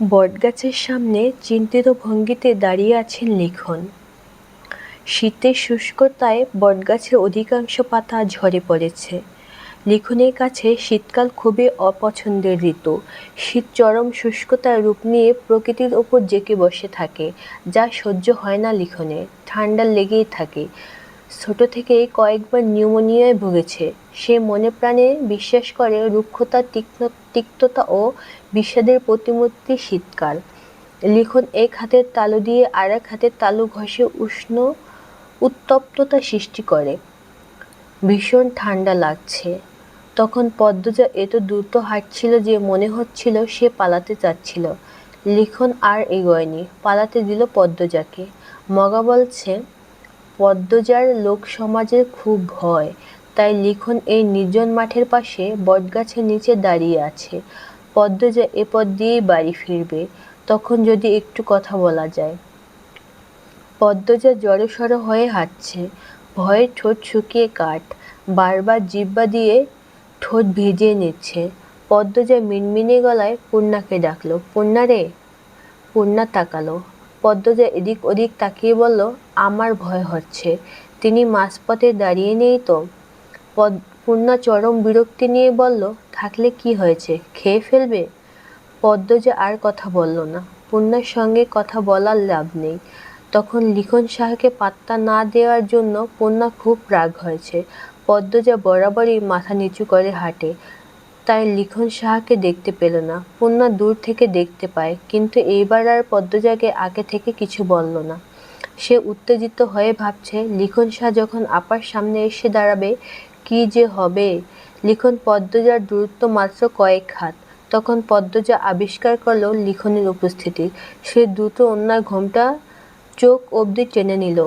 বটগাছের সামনে চিন্তিত ভঙ্গিতে দাঁড়িয়ে আছেন লিখন। শীতের শুষ্কতায় বটগাছের অধিকাংশ পাতা ঝরে পড়েছে। লিখনের কাছে শীতকাল খুবই অপছন্দের ঋতু। শীত চরম শুষ্কতার রূপ নিয়ে প্রকৃতির ওপর জেঁকে বসে থাকে, যা সহ্য হয় না লিখনে ঠান্ডা লেগেই থাকে। ছোট থেকেই কয়েকবার নিউমোনিয়ায় ভুগেছে। সে মনে প্রাণে বিশ্বাস করে রুক্ষতা, তীক্ষ্ণ, তিক্ততা ও বিষাদের প্রতিমূর্তি শীতকাল। লিখন এক হাতের তালু দিয়ে আর এক হাতের তালু ঘষে উষ্ণ উত্তপ্ততা সৃষ্টি করে। ভীষণ ঠান্ডা লাগছে। তখন পদ্মজা এত দ্রুত হাঁটছিল যে মনে হচ্ছিল সে পালাতে চাচ্ছিল। লিখন আর এগোয়নি, পালাতে দিল পদ্মজাকে। মগা বলছে পদ্মজার লোক সমাজের খুব ভয়। তাই লিখন এই নির্জন মাঠের পাশে বটগাছের নিচে দাঁড়িয়ে আছে। পদ্মজা এ পথ দিয়েই বাড়ি ফিরবে। তখন যদি একটু কথা বলা যায়। পদ্মজা জড়সড় হয়ে হাঁটছে। ভয়ে ঠোঁট শুকিয়ে কাঠ। বারবার জিব্বা দিয়ে ঠোঁট ভিজিয়ে নিচ্ছে। পদ্মজা মিনমিনে গলায় পূর্ণাকে ডাকলো, পূর্ণা রে? পূর্ণা তাকালো। পদ্মজা এদিক ওদিক তাকিয়ে বলল, আমার ভয় হচ্ছে। তিনি মাঝপথে দাঁড়িয়ে নেই তো? পদ পূর্ণা চরম বিরক্তি নিয়ে বলল, থাকলে কি হয়েছে? খেয়ে ফেলবে? পদ্মজা আর কথা বলল না। পূর্ণার সঙ্গে কথা বলার লাভ নেই। তখন লিখন শাহকে পাত্তা না দেওয়ার জন্য পূর্ণা খুব রাগ হয়েছে। পদ্মজা বরাবরই মাথা নিচু করে হাঁটে। তাই লিখন সাহাকে দেখতে পেল না। পূর্ণা দূর থেকে দেখতে পায়, কিন্তু এইবার আর পদ্মজাকে আগে থেকে কিছু বলল না। সে উত্তেজিত হয়ে ভাবছে, লিখন শাহ যখন আপার সামনে এসে দাঁড়াবে, কি যে হবে? লিখন পদ্মজার দূরত্ব মাত্র কয়েক হাত। তখন পদ্মজা আবিষ্কার করল লিখনের উপস্থিতি। সে দ্রুত অন্যার ঘোমটা চোখ অবধি টেনে নিল।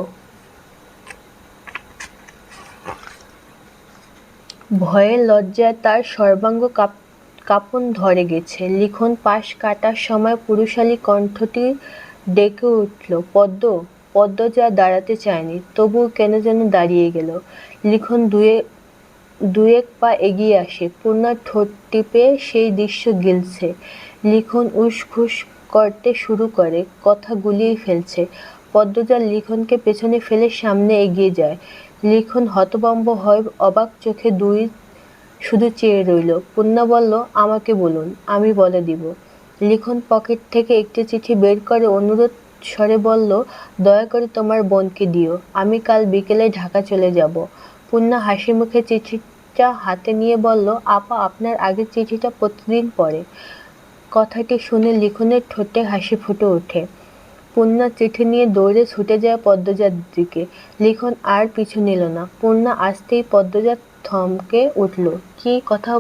ভয়ে লজ্জায় তার সর্বাঙ্গ কাপ, কাঁপন ধরে গেছে। লিখন পাশ কাটার সময় পুরুষালী কণ্ঠটি ডেকে উঠল, পদ্ম পদ্ম যা দাঁড়াতে চায়নি তবু কেন যেন দাঁড়িয়ে গেল? লিখন দুয়ে, দুয়েক পা এগিয়ে আসে, পূর্ণার ঠোঁট টিপে সেই দৃশ্য গিলছে। লিখন উসখুস করতে শুরু করে, কথা গুলিয়ে ফেলছে। পদ্মজা লিখনকে পেছনে ফেলে সামনে এগিয়ে যায়। লিখন হতবম্ব হয় অবাক চোখে দুই শুধু চেয়ে রইল। পূর্ণা বলল, আমাকে বলুন, আমি বলে দিব। লিখন পকেট থেকে একটি চিঠি বের করে অনুরোধ স্বরে বলল, দয়া করে তোমার বোনকে দিও, আমি কাল বিকেলে ঢাকা চলে যাব। পূর্ণা হাসি মুখে চিঠিটা হাতে নিয়ে বলল, আপা, আপনার আগের চিঠিটা প্রতিদিন পড়ে। কথাটি শুনে লিখনের ঠোঁটে হাসি ফুটে ওঠে। পূর্ণা চিঠি নিয়ে দৌড়ে ছুটে যায় পদ্মজার দিকে। লিখন আর পিছু নিল না। পূর্ণা আসতেই পদ্মজা থমকে উঠল। কি কথা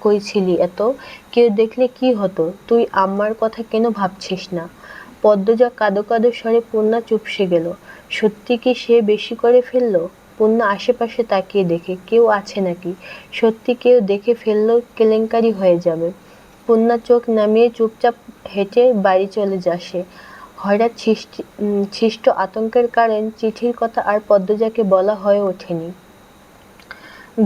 কইছিলি এত? কেউ দেখলে কি হতো? তুই আমার কথা কেন ভাবছিস না? পদ্মজা কাদো কাদো স্বরে পূর্ণা চুপসে গেল। সত্যি কি সে বেশি করে ফেলল? পূর্ণা আশেপাশে তাকিয়ে দেখে, কেউ আছে নাকি? সত্যি কেউ দেখে ফেলল কেলেঙ্কারি হয়ে যাবে। পূর্ণা চোখ নামিয়ে চুপচাপ হেঁটে বাড়ি চলে যাসে হঠাৎ সৃষ্টি সৃষ্ট আতঙ্কের কারণ চিঠির কথা আর পদ্মজাকে বলা হয়ে ওঠেনি।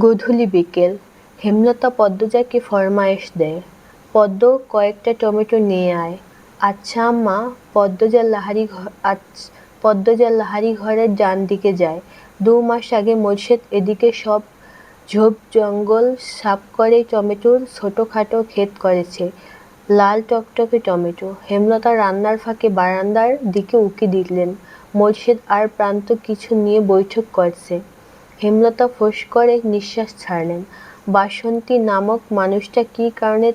গধূলি বিকেল, হেমলতা পদ্মজাকে ফরমায়েশ দেয়। পদ্ম কয়েকটা টমেটো নিয়ে আয়। আচ্ছা আম্মা পদ্মজার লাহারি ঘর পদ্মজার লাহারি ঘরের ডান দিকে যায়। দু মাস আগে মোর্শেদ এদিকে সব ঝোপ জঙ্গল সাফ করে টমেটোর ছোটোখাটো ক্ষেত করেছে। লাল টকটকে টমেটো। হেমলতা রান্নার ফাঁকে বারান্দার দিকে উঁকি দিলেন। মোর্শেদ আর প্রান্ত কিছু নিয়ে বৈঠক করছে। হেমলতা ফোঁস করে নিঃশ্বাস ছাড়লেন। বাসন্তী নামক মানুষটা কী কারণে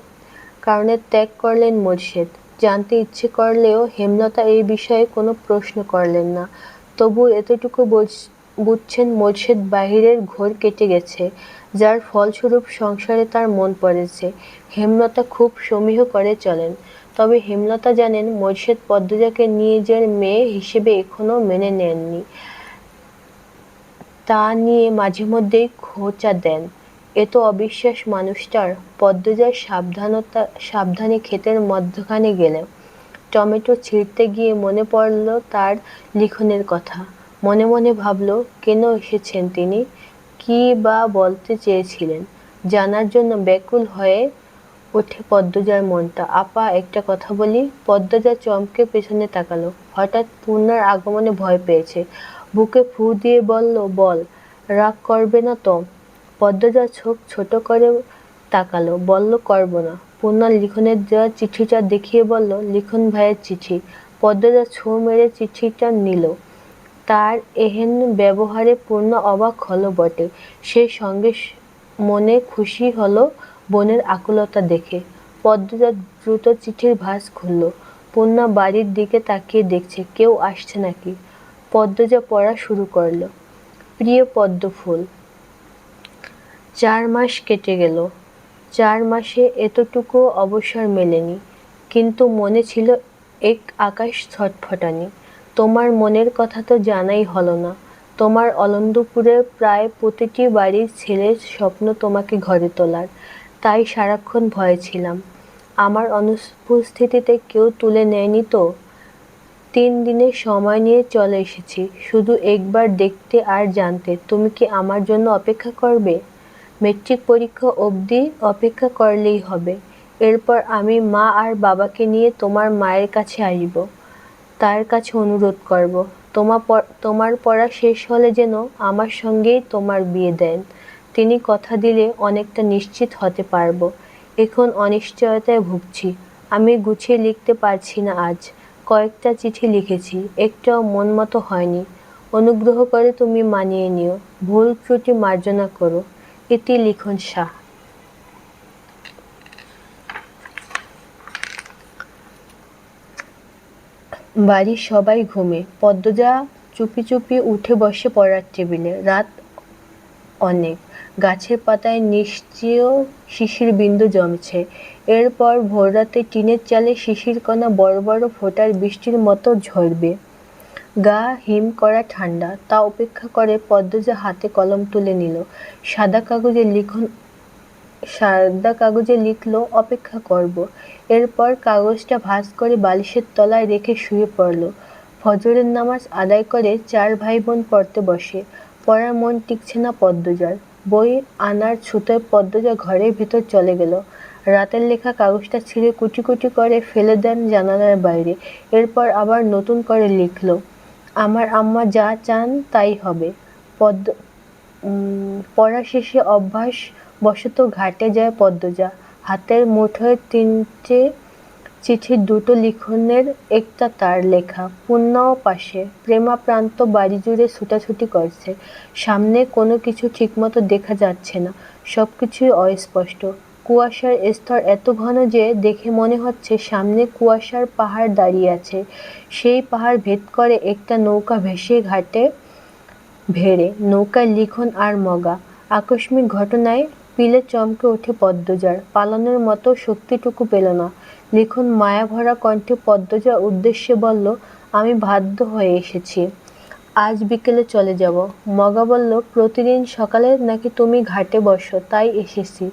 কারণে ত্যাগ করলেন মোর্শেদ জানতে ইচ্ছে করলেও হেমলতা এই বিষয়ে কোনো প্রশ্ন করলেন না। তবু এতটুকু বুঝছেন মোর্শেদ বাহিরের ঘোর কেটে গেছে। যার ফলস্বরূপ সংসারে তার মন পড়েছে। হেমলতা খুব সমীহ করে চলেন। তবে হেমলতা জানেন মোর্শেদ পদ্মজাকে নিজের মেয়ে হিসেবে এখনও মেনে নেননি। তা নিয়ে মাঝে মধ্যেই খোঁচা দেন। এত অবিশ্বাস মানুষটার। পদ্মজার সাবধানতা, সাবধানে ক্ষেতের মধ্যখানে গেলে টমেটো ছিঁড়তে গিয়ে মনে পড়ল তার লিখনের কথা। মনে মনে ভাবল, কেন এসেছেন তিনি? কী বা বলতে চেয়েছিলেন? জানার জন্য ব্যাকুল হয়ে ওঠে পদ্মজার মনটা। আপা, একটা কথা বলি? পদ্মজা চমকে পেছনে তাকালো। হঠাৎ পূর্ণার আগমনে ভয় পেয়েছে। বুকে ফু দিয়ে বলল, বল, রাগ করবে না তো? পদ্মজা চোখ ছোট করে তাকালো। বলল, করব না। পূর্ণা লিখনের দেওয়া চিঠিটা দেখিয়ে বলল, লিখন ভাইয়ের চিঠি। পদ্মজা ছো মেরে চিঠিটা নিল। তার এহেন ব্যবহারে পূর্ণ অবাক হলো বটে। সেই সঙ্গে মনে খুশি হলো বোনের আকুলতা দেখে। পদ্মজা দ্রুত চিঠির ভাঁজ খুলল। পূর্ণা বাড়ির দিকে তাকিয়ে দেখছে, কেউ আসছে নাকি? পদ্মজা পড়া শুরু করল। প্রিয় পদ্ম ফুল, চার মাস কেটে গেল। চার মাসে এতটুকু অবসর মেলেনি, কিন্তু মনে ছিল এক আকাশ ছটফটানি। তোমার মনের কথা তো জানাই হলো না। তোমার অলন্দপুরের প্রায় প্রতিটি বাড়ির ছেলের স্বপ্ন তোমাকে ঘরে তোলার। তাই সারাক্ষণ ভয়ে ছিলাম। আমার অনুপস্থিতিতে কেউ তুলে নেয়নি তো? তিন দিনের সময় নিয়ে চলে এসেছি। শুধু একবার দেখতে আর জানতে। তুমি কি আমার জন্য অপেক্ষা করবে? মেট্রিক পরীক্ষা অবধি অপেক্ষা করলেই হবে। এরপর আমি মা আর বাবাকে নিয়ে তোমার মায়ের কাছে আসব। তার কাছে অনুরোধ করব তোমার তোমার পড়া শেষ হলে যেন আমার সঙ্গেই তোমার বিয়ে দেন। তিনি কথা দিলে অনেকটা নিশ্চিত হতে পারব। এখন অনিশ্চয়তায় ভুগছি। আমি গুছিয়ে লিখতে পারছি না আজ। কয়েকটা চিঠি লিখেছি, একটাও মন মতো হয়নি। অনুগ্রহ করে তুমি মানিয়ে নিও। ভুল ত্রুটি মার্জনা করো। এটি লিখন শাহ। বাড়ির সবাই ঘুমে। পদ্মজা চুপি চুপি উঠে বসে পড়ার টেবিলে। রাত অনেক। গাছের পাতায় নিশ্চয় শিশির বিন্দু জমছে। এরপর ভোররাতে টিনের চালে শিশির কণা বড় বড় ফোঁটার বৃষ্টির মতো ঝরবে। গা হিম করা ঠান্ডা। তা উপেক্ষা করে পদ্মজা হাতে কলম তুলে নিল। সাদা কাগজে লিখন সাদা কাগজে লিখলো, অপেক্ষা করব। এরপর কাগজটা ভাঁজ করে বালিশের তলায় রেখে শুয়ে পড়ল। ফজরের নামাজ আদায় করে চার ভাই বোন পড়তে বসে। পড়ার মন টিকছে না পদ্মজার। বই আনার ছুতোয় পদ্মজা ঘরের ভেতর চলে গেল। রাতের লেখা কাগজটা ছিঁড়ে কুচি কুচি করে ফেলে দেন জানালার বাইরে। এরপর আবার নতুন করে লিখল, আমার আম্মা যা চান তাই হবে। পদ্ম পড়া শেষে অভ্যাস বশত ঘাটে যায় পদ্মজা। হাতের মুঠোয় তিনটে চিঠির দুটো লিখনের, একটা তার লেখা। পূর্ণাও পাশে। প্রেমাপ্রান্ত বাড়ি জুড়ে ছুটাছুটি করছে। সামনে কোনো কিছু ঠিকমতো দেখা যাচ্ছে না। সব কিছুই অস্পষ্ট। কুয়াশার স্তর এত ঘন যে দেখে মনে হচ্ছে সামনে কুয়াশার পাহাড় দাঁড়িয়ে আছে। সেই পাহাড় ভেদ করে একটা নৌকা ভেসে ঘাটে ভেড়ে। নৌকার লিখন আর মগা। আকস্মিক ঘটনায় পিলে চমকে ওঠে পদ্মজার। পালানোর মতো শক্তিটুকু পেল না। লিখন মায়াভরা কণ্ঠে পদ্মজার উদ্দেশ্যে বলল, আমি বাধ্য হয়ে এসেছি। আজ বিকেলে চলে যাব। মগা বলল, প্রতিদিন সকালে নাকি তুমি ঘাটে বসো? তাই এসেছি।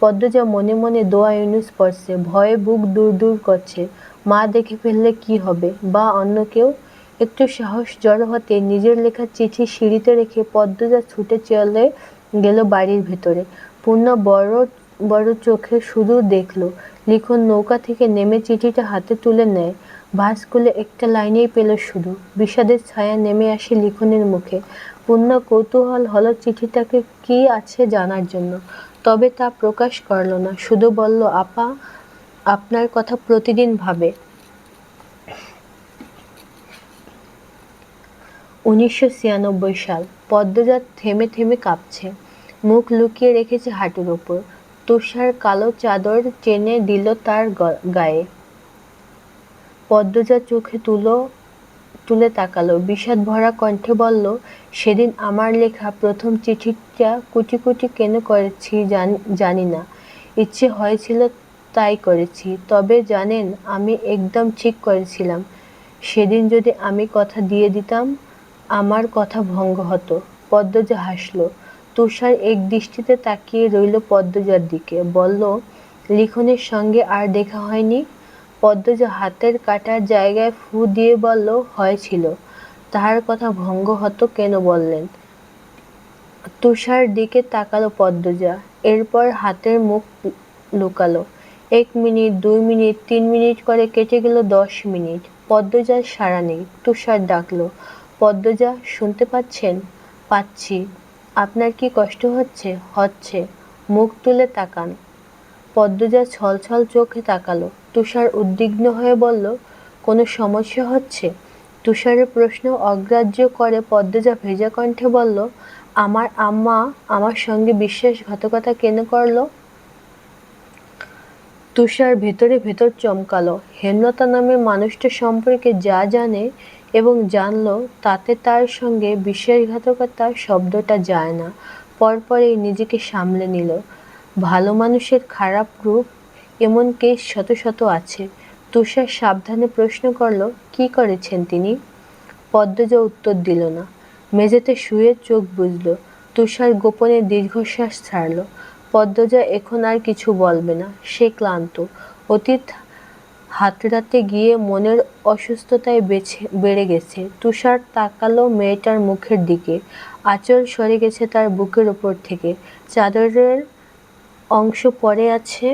পদ্মজা মনে মনে দোয়া ইউনুস পড়ছে, ভয়ে বুক দূর দূর করছে। মা দেখে ফেললে কি হবে? বা অন্য কেউ? একটু সাহস জড়ো হতে নিজের লেখা চিঠি সিঁড়িতে রেখে পদ্মজা ছুটে চলে গেল বাড়ির ভেতরে। পূর্ণা বড় বড় চোখে শুধু দেখল। লিখন নৌকা থেকে নেমে চিঠিটা হাতে তুলে নেয়। ভাঁজ খুলে একটা লাইনেই পেল শুধু। বিষাদের ছায়া নেমে আসে লিখনের মুখে। পূর্ণ কৌতূহল হলো চিঠিটাকে কি আছে জানার জন্য। তবে তা প্রকাশ করল না। শুধু বলল, আপা, আপনার কথা প্রতিদিন ভাবে। উনিশশো ছিয়ানব্বই সাল। পদ্মজা থেমে থেমে কাঁপছে। মুখ লুকিয়ে রেখেছে হাঁটুর ওপর তুষার কালো চাদর টেনে দিল তার গায়ে। পদ্মজা চোখে তুলো, তুলে তাকালো। বিষাদ ভরা কণ্ঠে বলল, সেদিন আমার লেখা প্রথম চিঠিটা কুটি কুটি কেন করেছি জান- জানি না। ইচ্ছে হয়েছিল তাই করেছি। তবে জানেন, আমি একদম ঠিক করেছিলাম। সেদিন যদি আমি কথা দিয়ে দিতাম, আমার কথা ভঙ্গ হতো। পদ্মজা হাসলো। তুষার এক দৃষ্টিতে তাকিয়ে রইল পদ্মজার দিকে। বলল, লিখনের সঙ্গে আর দেখা হয়নি? পদ্মজা হাতের কাটার জায়গায় ফু দিয়ে বলল হয়েছিল তাহার কথা ভঙ্গ হতো কেন বললেন? তুষার দিকে তাকালো পদ্মজা, এরপর হাতের মুখ লুকালো। এক মিনিট, দুই মিনিট, তিন মিনিট করে কেটে গেল দশ মিনিট। পদ্মজার সাড়া নেই, তুষার ডাকলো, পদ্মজা, শুনতে পাচ্ছেন? পাচ্ছি। আপনার কি কষ্ট হচ্ছে? হচ্ছে। মুখ তুলে তাকান। পদ্মজা ছলছল চোখে তাকালো। তুষার উদ্বিগ্ন হয়ে বলল, কোনো সমস্যা হচ্ছে? তুষারের প্রশ্ন অগ্রাহ্য করে পদ্মজা ভেজা কণ্ঠে বলল, আমার আম্মা আমার সঙ্গে বিশ্বাসঘাতকতা কেন করল? তুষার ভেতরে ভেতর চমকালো। হেমলতা নামে মানুষটা সম্পর্কে যা জানে এবং জানল তাতে তার সঙ্গে বিশ্বাসঘাতকতা শব্দটা যায় না। পরপরেই নিজেকে সামলে নিল। ভালো মানুষের খারাপ রূপ এমন কেস শত শত আছে। তুষার সাবধানে প্রশ্ন করল, কি করেছেন তিনি? পদ্মজা উত্তর দিল না। মেঝেতে শুয়ে চোখ বুঝল তুষার গোপনে দীর্ঘশ্বাস ছাড়ল। পদ্মজা এখন আর কিছু বলবে না। সে ক্লান্ত। অতীত হাতড়াতে গিয়ে মনের অসুস্থতায় বেছে, বেড়ে গেছে। তুষার তাকালো মেয়েটার মুখের দিকে। আঁচল সরে গেছে তার বুকের ওপর থেকে। চাদরের অংশ পড়ে আছে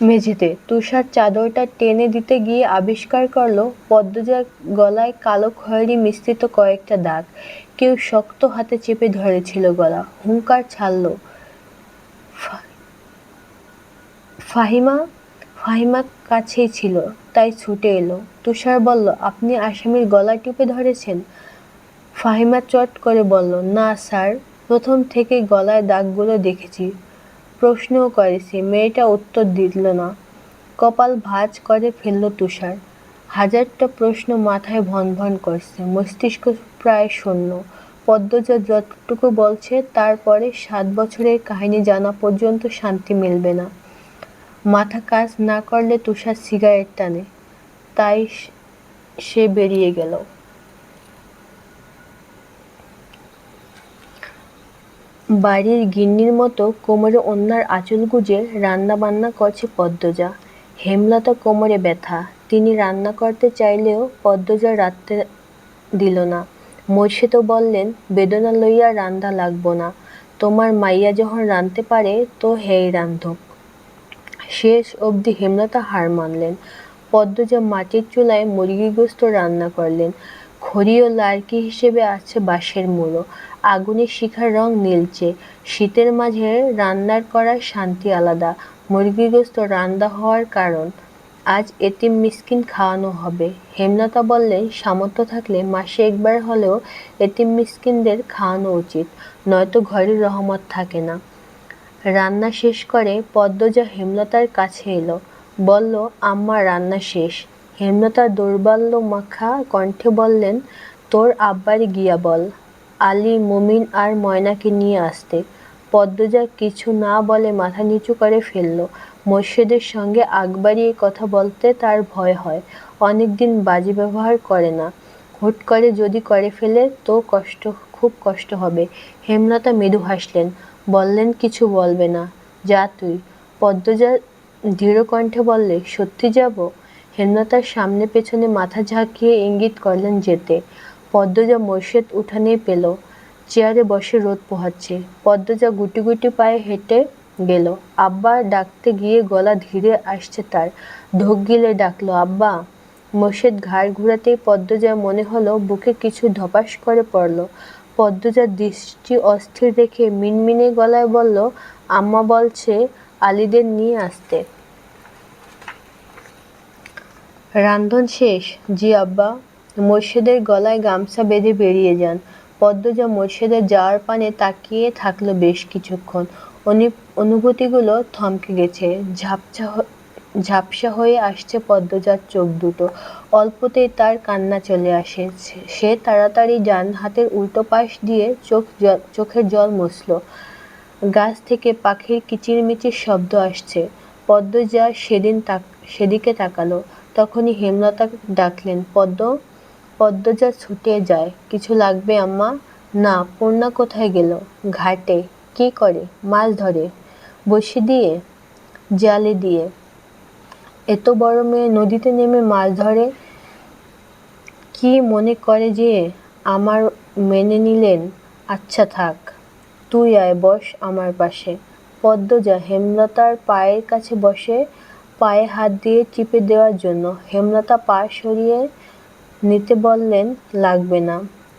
মেঝেতে। তুষার চাদরটা টেনে দিতে গিয়ে আবিষ্কার করল, পদ্মজার গলায় কালো খয়েরি মিশ্রিত কয়েকটা দাগ। কেউ শক্ত হাতে চেপে ধরেছিল গলা। হুঙ্কার ছাড়ল। ফাহিমা ফাহিমা কাছেই ছিল, তাই ছুটে এলো। তুষার বলল, আপনি আসামির গলা টিপে ধরেছেন? ফাহিমা চট করে বলল, না, স্যার। প্রথম থেকে গলায় দাগগুলো দেখেছি। প্রশ্নও করেছি, মেয়েটা উত্তর দিল না। কপাল ভাঁজ করে ফেলল তুষার। হাজারটা প্রশ্ন মাথায় ভন ভন করছে, মস্তিষ্ক প্রায় শূন্য। পদ্মজা যতটুকু বলছে, তারপরে সাত বছরের কাহিনী জানা পর্যন্ত শান্তি মিলবে না। মাথা কাজ না করলে তুষার সিগারেট টানে। তাই সে বেরিয়ে গেল। বাড়ির গিন্নির মতো কোমরে অন্যার আঁচল গুজে রান্না বান্না করছে পদ্মজা। হেমলতা কোমরে ব্যথা। তিনি রান্না করতে চাইলেও পদ্মজা রাখতে দিল না। মর্ষে তো বললেন, বেদনা লইয়া রান্ধা লাগবো না। তোমার মাইয়া যখন রাঁধতে পারে তো হেই রান্ধক শেষ অবধি হেমলতা হার মানলেন। পদ্মজা মাটির চুলায় মুরগি গোস্ত রান্না করলেন। খড়ি ও লার্কি হিসেবে আছে বাঁশের মুড়ো। আগুনের শিখার রং নীলচে। শীতের মাঝে রান্নার করার শান্তি আলাদা। মুরগি গোস্ত রান্না হওয়ার কারণ, আজ এতিম মিসকিন খাওয়ানো হবে। হেমলতা বললেন, সামর্থ্য থাকলে মাসে একবার হলেও এতিম মিসকিনদের খাওয়ানো উচিত, নয়তো ঘরের রহমত থাকে না। রান্না শেষ করে পদ্মজা হেমলতার কাছে এলো। বলল, আম্মা, রান্না শেষ। হেমলতা দৌর্বল্য মাখা কণ্ঠে বললেন, তোর আব্বারই গিয়া বল, আলী, মুমিন আর ময়নাকে নিয়ে আসতে। পদ্মজা কিছু না বলে মাথা নিচু করে ফেলল। মোর্শেদের সঙ্গে আগবাড়িয়ে কথা বলতে তার ভয় হয়, অনেক দিন বাজি ব্যবহার করে না। হুট করে যদি করে ফেলে তো কষ্ট, খুব কষ্ট হবে। হেমলতা মৃদু হাসলেন বললেন, কিছু বলবে না। যা তুই। পদ্মজা দৃঢ় কণ্ঠে বললে, সত্যি যাব? হেমলতার সামনে পেছনে মাথা ঝাঁকিয়ে ইঙ্গিত করলেন যেতে। পদ্মজা মোর্শেদ উঠানে পেল। চেয়ারে বসে রোদ পোহাচ্ছে। পদ্মজা গুটি গুটি পায়ে হেঁটে গেল। আব্বা ডাকতে গিয়ে গলা ধীরে আসছে তার। ঢোক গিলে ডাকলো, আব্বা। মোর্শেদ ঘাড় ঘুরাতেই পদ্মজা মনে হলো, বুকে কিছু ধপাস করে পড়ল। পদ্মজার দৃষ্টি অস্থির দেখে মিনমিনে গলায় বলল, আম্মা বলছে আলীদের নিয়ে আসতে। রান্ধন শেষ। জি আব্বা মোর্শেদের গলায় গামছা বেঁধে বেরিয়ে যান। পদ্মজা মোর্শেদের যাওয়ার পানে তাকিয়ে থাকল বেশ কিছুক্ষণ। অনুভূতিগুলো থমকে গেছে। ঝাপসা ঝাপসা হয়ে আসছে পদ্মজার চোখ দুটো। অল্পতেই তার কান্না চলে আসে। সে তাড়াতাড়ি যান হাতের উল্টো পাশ দিয়ে চোখ চোখের জল মুছল গাছ থেকে পাখির কিচিরমিচির শব্দ আসছে। পদ্মজা সেদিন তাক, সেদিকে তাকালো। তখনই হেমলতা ডাকলেন, পদ্ম, পদ্মজা ছুটে যায়। কিছু লাগবে আম্মা? না, পূর্ণা কোথায় গেল? ঘাটে। কি করে? মাছ ধরে। বসি দিয়ে? জালে দিয়ে। এত বড় মেয়ে নদীতে নেমে মাছ ধরে, কি মনে করে যে আমার মেনে নিলেন? আচ্ছা থাক, তুই আয়, বস আমার পাশে। পদ্মজা হেমলতার পায়ের কাছে বসে পায়ে হাত দিয়ে চিপে দেওয়ার জন্য হেমলতা পা সরিয়ে নিতে বললেন, লাগবে না।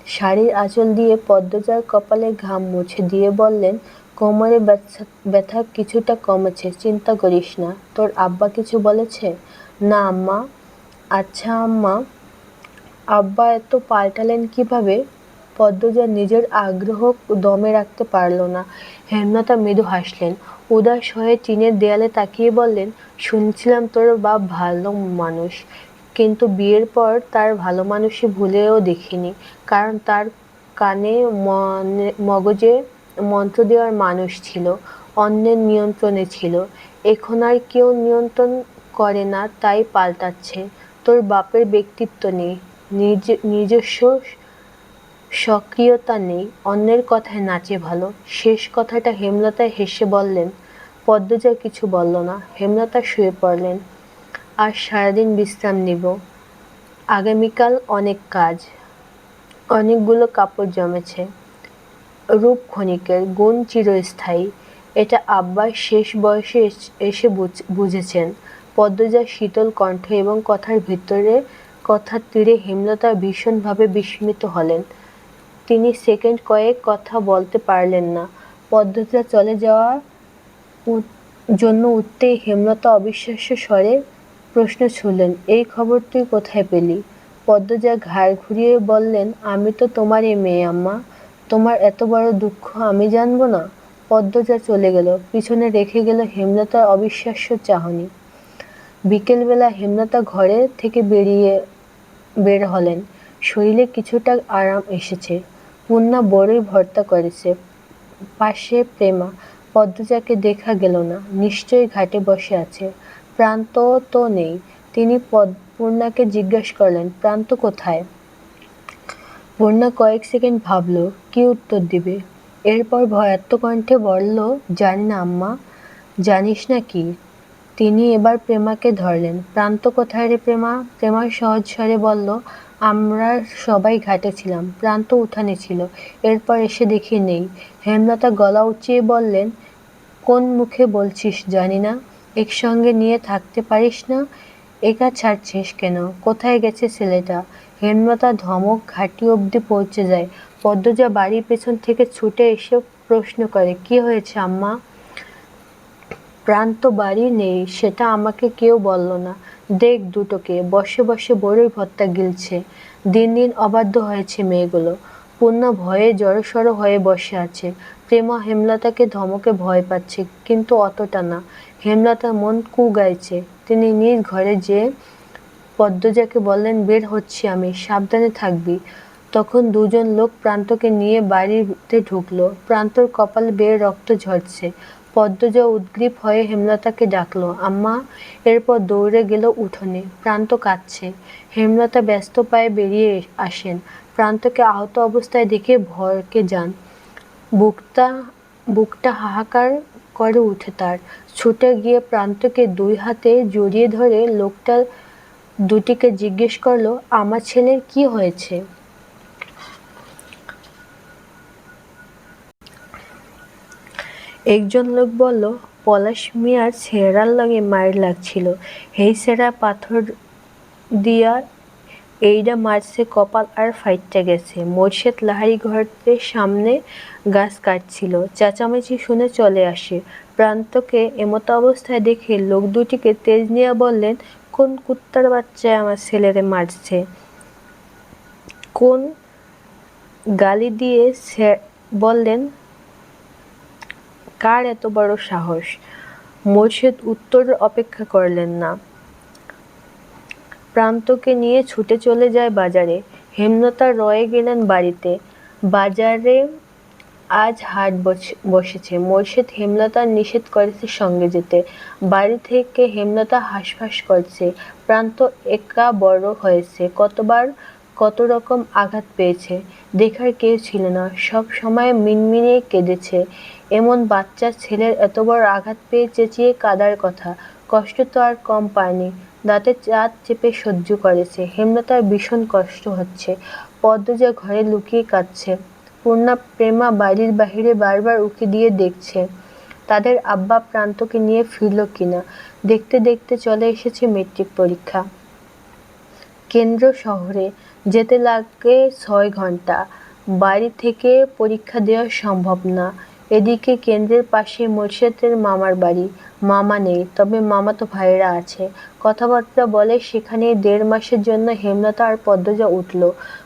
শাড়ির আঁচল দিয়ে পদ্মজার কপালে ঘাম মুছে দিয়ে বললেন কোমরে ব্যথা ব্যথা কিছুটা কমেছে, চিন্তা করিস না। তোর আব্বা কিছু বলেছে? না, আম্মা। আচ্ছা আম্মা। আব্বা এত পাল্টালেন কীভাবে? পদ্মজা নিজের আগ্রহ দমে রাখতে পারল না। হেমলতা মৃদু হাসলেন। উদাস হয়ে টিনের দেয়ালে তাকিয়ে বললেন, শুনছিলাম তোর বাপ ভালো মানুষ, কিন্তু বিয়ের পর তার ভালো মানুষই ভুলেও দেখিনি, কারণ তার কানে মগজে মন্ত্র দেওয়ার মানুষ ছিল, অন্যের নিয়ন্ত্রণে ছিল। এখন আর কেউ নিয়ন্ত্রণ করে না, তাই পাল্টাচ্ছে। তোর বাপের ব্যক্তিত্ব নেই, নিজ- নিজস্ব সক্রিয়তা নেই। অন্যের কথায় নাচে ভালো। শেষ কথাটা হেমলতা হেসে বললেন, পদ্মজা কিছু বলল না। হেমলতা শুয়ে পড়লেন, আর সারাদিন বিশ্রাম নিব। আগামীকাল অনেক কাজ, অনেকগুলো কাপড় জমেছে। রূপ ক্ষণিকের গুণ চিরস্থায়ী। এটা আব্বার শেষ বয়সে এস- এসে বুঝ- বুঝেছেন। পদ্মজার শীতল কণ্ঠ এবং কথার ভিতরে, কথার তীরে হেমলতা ভীষণভাবে বিস্মিত হলেন। তিনি সেকেন্ড কয়েক কথা বলতে পারলেন না। পদ্মজা চলে যাওয়ার জন্য উঠতেই হেমলতা অবিশ্বাস্য স্বরে প্রশ্ন ছুড়লেন, এই খবর তুই কোথায় পেলি? পদ্মজা ঘাড় ঘুরিয়ে বললেন, আমি তো তোমার তোমারই মেয়ে, আম্মা। তোমার এত বড় দুঃখ আমি জানব না? পদ্মজা চলে গেল। পিছনে রেখে গেল হেমলতার অবিশ্বাস্য চাহনি। বিকেলবেলা হেমলতা ঘরে থেকে বেরিয়ে বের হলেন। শরীরে কিছুটা আরাম এসেছে। পূর্ণা বড়ই ভর্তা করেছে। পাশে প্রেমা। পদ্মজাকে দেখা গেল না। নিশ্চয়ই ঘাটে বসে আছে। প্রান্ত তো নেই। তিনি পদ পূর্ণাকে জিজ্ঞাসা করলেন, প্রান্ত কোথায়? পূর্ণা কয়েক সেকেন্ড ভাবল, কি উত্তর দিবে? এরপর ভয়াত্ম কণ্ঠে বলল, জানি না, আম্মা। জানিস না কি? তিনি এবার প্রেমাকে ধরলেন। প্রান্ত কোথায় রে প্রেমা? প্রেমা সহজ স্বরে বলল, আমরা সবাই ঘাটে ছিলাম। প্রান্ত উঠানে ছিল। এরপর এসে দেখি নেই। হেমলতা গলা উঁচিয়ে বললেন, কোন মুখে বলছিস জানি না? একসঙ্গে নিয়ে থাকতে পারিস না? একা ছাড়ছিস কেন? কোথায় গেছে ছেলেটা? হেমলতা ধমক ঘাটি অবধি পৌঁছে যায়। পদ্মজা বাড়ির পেছন থেকে ছুটে এসে প্রশ্ন করে, কি হয়েছে আম্মা? প্রান্ত বাড়ি নেই, সেটা আমাকে কেউ বলল না। দেখ দুটোকে, বসে বসে বড়ই ভত্তা গিলছে। দিন দিন অবাধ্য হয়েছে মেয়েগুলো। পূর্ণা ভয়ে জড়সড় হয়ে বসে আছে। প্রেমা হেমলতাকে ধমকে ভয় পাচ্ছে, কিন্তু অতটা না। হেমলতার মন কু গাইছে। তিনি নিজ ঘরে যেয়ে পদ্মজাকে বললেন, বের হচ্ছি আমি, সাবধানে থাকবি। তখন দুজন লোক প্রান্তকে নিয়ে বাড়িতে ঢুকলো। প্রান্তর কপাল বেয়ে রক্ত ঝরছে। পদ্মজা উদ্গ্রীব হয়ে হেমলতাকে ডাকলো, আম্মা! এরপর দৌড়ে গেল উঠোনে। প্রান্ত কাঁদছে। হেমলতা ব্যস্ত পায়ে বেরিয়ে আসেন। প্রান্তকে আহত অবস্থায় দেখে ভরকে যান। বুকটা বুকটা হাহাকার করে উঠে তার। ছুটে গিয়ে প্রান্তকে দুই হাতে জড়িয়ে ধরে লোকটা দুটিকে জিজ্ঞেস করল, আমার ছেলের কি হয়েছে? একজন লোক বলল, পলাশ মিয়ার ছেঁড়ার লগে মায়ের লাগছিল। হেই ছেঁড়া পাথর দিয়া এইডা মারছে, কপাল আর ফাইটটা গেছে। মোর্শেদ লাহারি ঘরের সামনে গাছ কাটছিল। চেঁচামেচি শুনে চলে আসে। প্রান্তকে এমত অবস্থায় দেখে লোক দুটিকে তেজ নিয়ে বললেন কোন কুত্তার বাচ্চায় আমার ছেলেরে মারছে? কোন গালি দিয়ে সে- বললেন, কার এত বড় সাহস? মোর্শেদ উত্তর অপেক্ষা করলেন না। প্রান্তকে নিয়ে ছুটে চলে যায় বাজারে। হেমলতা রয়ে গেলেন বাড়িতে। বাজারে আজ হাট বস- বসেছে। মোর্শেদ হেমলতা নিষেধ করেছে সঙ্গে যেতে। বাড়ি থেকে হেমলতা হাঁসফাঁস করছে। প্রান্ত একা বড় হয়েছে। কতবার কত রকম আঘাত পেয়েছে, দেখার কেউ ছিল না। সব সময় মিনমিনে কেঁদেছে। এমন বাচ্চা ছেলের এত বড় আঘাত পেয়ে চেঁচিয়ে কাদার কথা। কষ্ট তো আর কম পায়নি। দাঁতে চাঁদ চেপে সহ্য করেছে। হেমলতার ভীষণ কষ্ট হচ্ছে। পদ্ম পদ্মজা ঘরে লুকিয়ে কাঁদছে। পূর্ণা প্রেমা বাড়ির বাহিরে বারবার উঁকি দিয়ে দেখছে। তাদের আব্বা প্রান্তকে নিয়ে ফিরল কিনা। দেখতে দেখতে চলে এসেছে মেট্রিক পরীক্ষা। কেন্দ্র শহরে যেতে লাগে ছয় ঘণ্টা। বাড়ি থেকে পরীক্ষা দেওয়া সম্ভব না। এদিকে কেন্দ্রের পাশে মোর্শেদের মামার বাড়ি। মামা নেই, তবে মামাতো ভাইয়েরা আছে। কথাবার্তা বলে সেখানে দেড় মাসের জন্য হেমলতা আর পদ্মজা উঠল।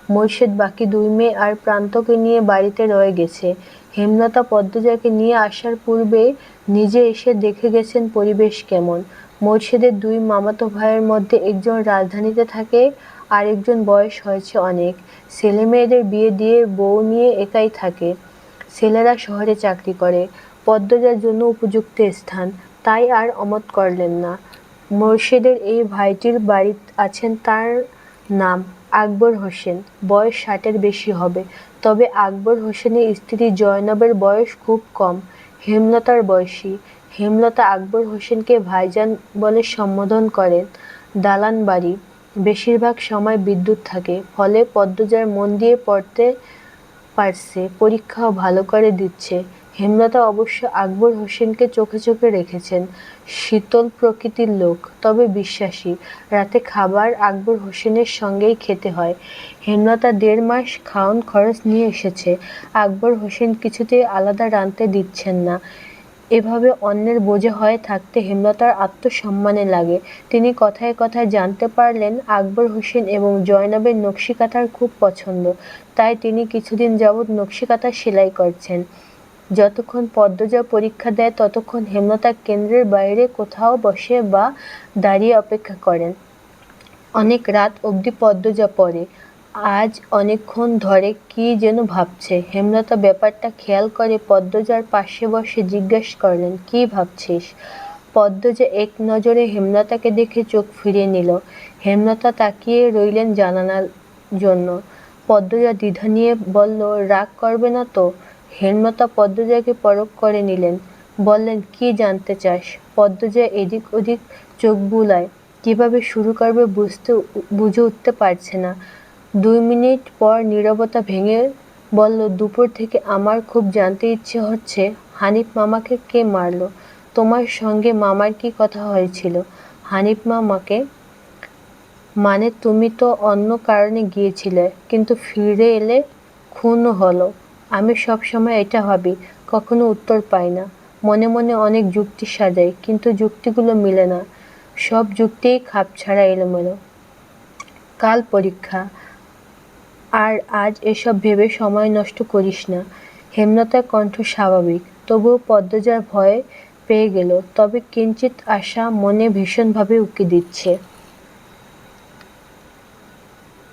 মোর্শেদ বাকি দুই মেয়ে আর প্রান্তকে নিয়ে বাড়িতে রয়ে গেছে। হেমলতা পদ্মজাকে নিয়ে আসার পূর্বে নিজে এসে দেখে গেছেন পরিবেশ কেমন। মোর্শেদের দুই মামাতো ভাইয়ের মধ্যে একজন রাজধানীতে থাকে, আরেকজন বয়স হয়েছে অনেক। ছেলে মেয়েদের বিয়ে দিয়ে বউ নিয়ে একাই থাকে। ছেলেরা শহরে চাকরি করে, পদ্মজার জন্য উপযুক্ত স্থান, তাই আর অমত করলেন না। মোর্শেদের এই ভাইটির বাড়ি আছেন তার নাম আকবর হোসেন। বয়স ষাটের বেশি হবে। তবে আকবর হোসেনের স্ত্রী জয়নবের বয়স খুব কম। হেমলতার বয়সী। হেমলতা আকবর হোসেনকে ভাইজান বলে সম্বোধন করেন। দালান বাড়ি বেশিরভাগ সময় বিদ্যুৎ থাকে। ফলে পদ্মজার মন দিয়ে পড়তে পারছে, পরীক্ষাও ভালো করে দিচ্ছে। হেমলতা অবশ্য আকবর হোসেনকে চোখে চোখে রেখেছেন। শীতল প্রকৃতির লোক, তবে বিশ্বাসী। রাতে খাবার আকবর হোসেনের সঙ্গেই খেতে হয়। হেমলতা দেড় মাস খাওন খরচ নিয়ে এসেছে। আকবর হোসেন কিছুতেই আলাদা রাঁধতে দিচ্ছেন না। এভাবে অন্যের বোঝা হয়ে থাকতে হেমলতার আত্মসম্মানে লাগে। তিনি কথায় কথায় জানতে পারলেন, আকবর হোসেন এবং জয়নবের নকশি কাঁথার খুব পছন্দ। তাই তিনি কিছুদিন যাবৎ নকশি কাঁথা সেলাই করছেন। যতক্ষণ পদ্মজা পরীক্ষা দেয়, ততক্ষণ হেমলতা কেন্দ্রের বাইরে কোথাও বসে বা দাঁড়িয়ে অপেক্ষা করেন। অনেক রাত অবধি পদ্মজা পড়ে। আজ অনেকক্ষণ ধরে কি যেন ভাবছে। হেমলতা ব্যাপারটা খেয়াল করে পদ্মজার পাশে বসে জিজ্ঞেস করলেন, কি ভাবছিস? পদ্মজা এক নজরে হেমলতাকে দেখে চোখ ফিরিয়ে নিল। হেমলতা তাকিয়ে রইলেন জানানার জন্য। পদ্মজা দ্বিধা নিয়ে বলল, রাগ করবে না তো? হেমলতা পদ্মজাকে পরখ করে নিলেন। বললেন, কি জানতে চাস? পদ্মজা এদিক ওদিক চোখ বুলায়। কীভাবে শুরু করবে বুঝতে বুঝে উঠতে পারছে না। দুই মিনিট পর নীরবতা ভেঙে বলল, দুপুর থেকে আমার খুব জানতে ইচ্ছে হচ্ছে, হানিফ মামাকে কে মারলো? তোমার সঙ্গে মামার কি কথা হয়েছিল? হানিফ মামাকে? মানে তুমি তো অন্য কারণে গিয়েছিলে, কিন্তু ফিরে এলে খুনও হলো। আমি সব সময় এটা ভাবি, কখনো উত্তর পাই না। মনে মনে অনেক যুক্তি সাজাই, কিন্তু যুক্তিগুলো মিলে না। সব যুক্তিই খাপ ছাড়া এলোমেলো। কাল পরীক্ষা। আর আজ এসব ভেবে সময় নষ্ট করিস না। হেমলতার কণ্ঠ স্বাভাবিক, তবুও পদ্মজার ভয় পেয়ে গেল, তবে কিঞ্চিত আশা মনে ভীষণভাবে উকি দিচ্ছে।